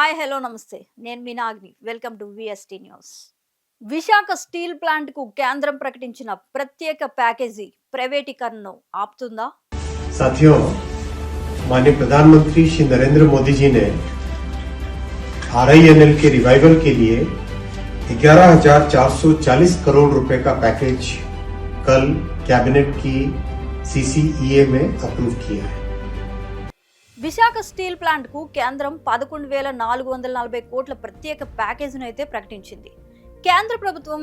Hi hello నమస్తే నేను మీ నాగ్ని welcome to VST news Visakha steel plant కు కేంద్రం ప్రకటించిన ప్రత్యేక ప్యాకేజీ ప్రైవేటీకరణను ఆపుతుందా साथियों माननीय प्रधानमंत्री श्री नरेंद्र मोदी जी ने आर के रिवाइवल के लिए 11,440 करोड़ रुपए का पैकेज कल कैबिनेट की सीसीईए में अप्रूव किया है విశాఖ స్టీల్ ప్లాంట్కు కేంద్రం పదకొండు వేల నాలుగు వందల నలభై కోట్ల ప్రత్యేక ప్యాకేజీని అయితే ప్రకటించింది. కేంద్ర ప్రభుత్వం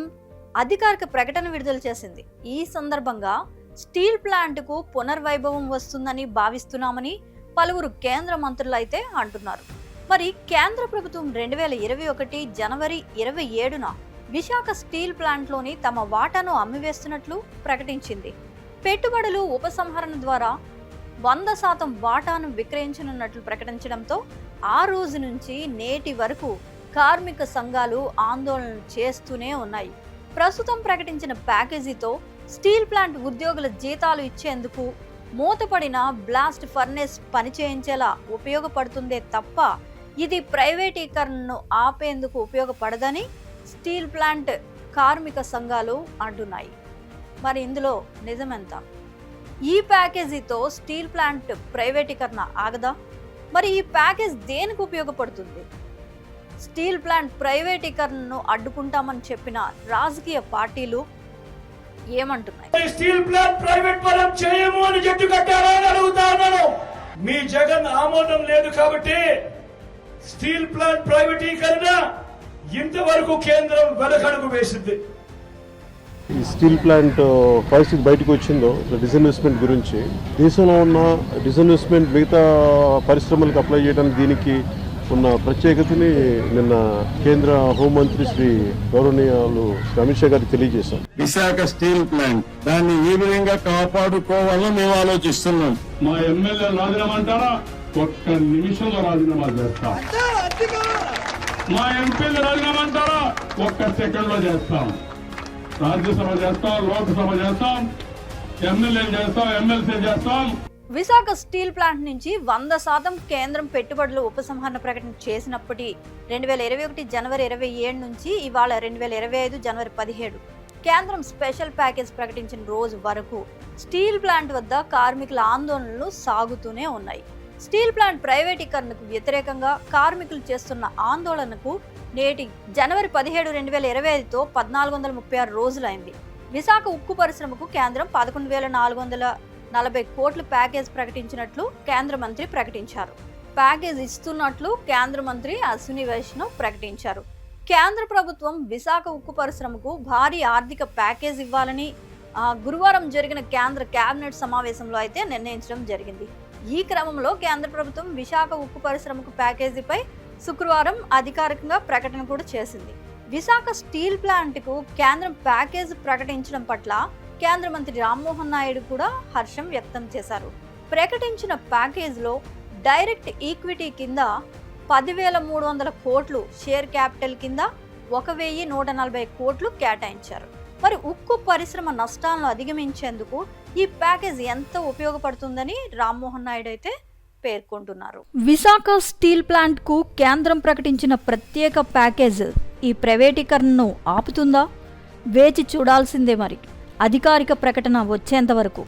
అధికారిక ప్రకటన విడుదల చేసింది. ఈ సందర్భంగా స్టీల్ ప్లాంట్కు పునర్వైభవం వస్తుందని భావిస్తున్నామని పలువురు కేంద్ర మంత్రులు అయితే అంటున్నారు. మరి కేంద్ర ప్రభుత్వం రెండు వేల ఇరవై ఒకటి జనవరి ఇరవై ఏడున విశాఖ స్టీల్ ప్లాంట్లోని తమ వాటాను అమ్మివేస్తున్నట్లు ప్రకటించింది. పెట్టుబడులు ఉపసంహరణ ద్వారా వంద శాతం వాటాను విక్రయించనున్నట్లు ప్రకటించడంతో ఆ రోజు నుంచి నేటి వరకు కార్మిక సంఘాలు ఆందోళనలు చేస్తూనే ఉన్నాయి. ప్రస్తుతం ప్రకటించిన ప్యాకేజీతో స్టీల్ ప్లాంట్ ఉద్యోగుల జీతాలు ఇచ్చేందుకు మూతపడిన బ్లాస్ట్ ఫర్నేస్ పనిచేయించేలా ఉపయోగపడుతుందే తప్ప ఇది ప్రైవేటీకరణను ఆపేందుకు ఉపయోగపడదని స్టీల్ ప్లాంట్ కార్మిక సంఘాలు అంటున్నాయి. మరి ఇందులో నిజమెంత? ఈ ప్యాకేజీతో స్టీల్ ప్లాంట్ ప్రైవేటీకరణ ఆగదా? మరి ఈ ప్యాకేజ్ దేనికి ఉపయోగపడుతుంది? స్టీల్ ప్లాంట్ ప్రైవేటీకరణను అడ్డుకుంటామని చెప్పిన రాజకీయ పార్టీలు ఏమంటున్నాయి? స్టీల్ ప్లాంట్ ప్రైవేట్ పరం చేయము అని జట్టు కట్టారా అని మీ జగన్ ఆమోదం లేదు కాబట్టి స్టీల్ ప్లాంట్ ప్రైవేటీకరణ ఇంతవరకు కేంద్రం వెనకడుగు వేసింది. ఈ స్టీల్ ప్లాంట్ పరిస్థితి బయటకు వచ్చిందో డిస్ఇన్వెస్ట్మెంట్ గురించి. దేశంలో ఉన్న డిస్ఇన్వెస్ట్మెంట్ మిగతా పరిశ్రమలకు అప్లై చేయడానికి దీనికి ఉన్న ప్రత్యేకతని నిన్న కేంద్ర హోంమంత్రి శ్రీ గౌరవనీయాలు శ్రీ అమిత్ షా గారికి తెలియజేశాం విశాఖ స్టీల్ ప్లాంట్ దాన్ని ఏ విధంగా కాపాడుకోవాలో మేము ఆలోచిస్తున్నాం. మా ఎమ్మెల్యే రాజీనామా అంటారా? ఒక్క నిమిషంలో రాజీనామా చేస్తాం. మా ఎంపీలు రాజీనామా అంటారా? ఒక్క సెకండ్లో చేస్తాం. రాజ్యసభ చేస్తాం లోక్సభ చేస్తాం ఎమ్మెల్యేలు చేస్తాం ఎమ్మెల్సీ చేస్తాం. విశాఖ స్టీల్ ప్లాంట్ నుంచి వంద శాతం కేంద్రం పెట్టుబడులు ఉపసంహరణ ప్రకటన చేసినప్పటి రెండు వేల ఇరవై ఒకటి జనవరి ఇరవై ఏడు నుంచి ఇవాళ రెండు వేల ఇరవై ఐదు జనవరి పదిహేడు కేంద్రం స్పెషల్ ప్యాకేజ్ ప్రకటించిన రోజు వరకు స్టీల్ ప్లాంట్ వద్ద కార్మికుల ఆందోళనలు సాగుతూనే ఉన్నాయి. స్టీల్ ప్లాంట్ ప్రైవేటీకరణకు వ్యతిరేకంగా కార్మికులు చేస్తున్న ఆందోళనకు నేటి జనవరి పదిహేడు రెండు వేల ఇరవై ఐదుతో పద్నాలుగు వందల ముప్పై ఆరు రోజులైంది. విశాఖ ఉక్కు పరిశ్రమకు కేంద్రం పదకొండు వేల నాలుగు వందల నలభై కోట్ల ప్యాకేజ్ ప్రకటించినట్లు కేంద్ర మంత్రి ప్రకటించారు. ప్యాకేజ్ ఇస్తున్నట్లు కేంద్ర మంత్రి అశ్విని వైష్ణవ్ ప్రకటించారు. కేంద్ర ప్రభుత్వం విశాఖ ఉక్కు పరిశ్రమకు భారీ ఆర్థిక ప్యాకేజ్ ఇవ్వాలని గురువారం జరిగిన కేంద్ర కేబినెట్ సమావేశంలో అయితే నిర్ణయించడం జరిగింది. ఈ క్రమంలో కేంద్ర ప్రభుత్వం విశాఖ ఉక్కు పరిశ్రమకు ప్యాకేజీపై శుక్రవారం అధికారికంగా ప్రకటన కూడా చేసింది. విశాఖ స్టీల్ ప్లాంట్కు కేంద్రం ప్యాకేజ్ ప్రకటించడం పట్ల కేంద్ర మంత్రి రామ్మోహన్ నాయుడు కూడా హర్షం వ్యక్తం చేశారు. ప్రకటించిన ప్యాకేజ్లో డైరెక్ట్ ఈక్విటీ కింద పదివేల మూడు వందల కోట్లు షేర్ క్యాపిటల్ కింద ఒక వెయ్యి నూట నలభై కోట్లు కేటాయించారు. మరి ఉక్కు పరిశ్రమ నష్టాలను అధిగమించేందుకు ఈ ప్యాకేజ్ ఎంత ఉపయోగపడుతుందని రామ్మోహన్ నాయుడు అయితే పేర్కొంటున్నారు. విశాఖ స్టీల్ ప్లాంట్కు కేంద్రం ప్రకటించిన ప్రత్యేక ప్యాకేజ్ ఈ ప్రైవేటీకరణను ఆపుతుందా? వేచి చూడాల్సిందే మరి. అధికారిక ప్రకటన వచ్చేంత వరకు.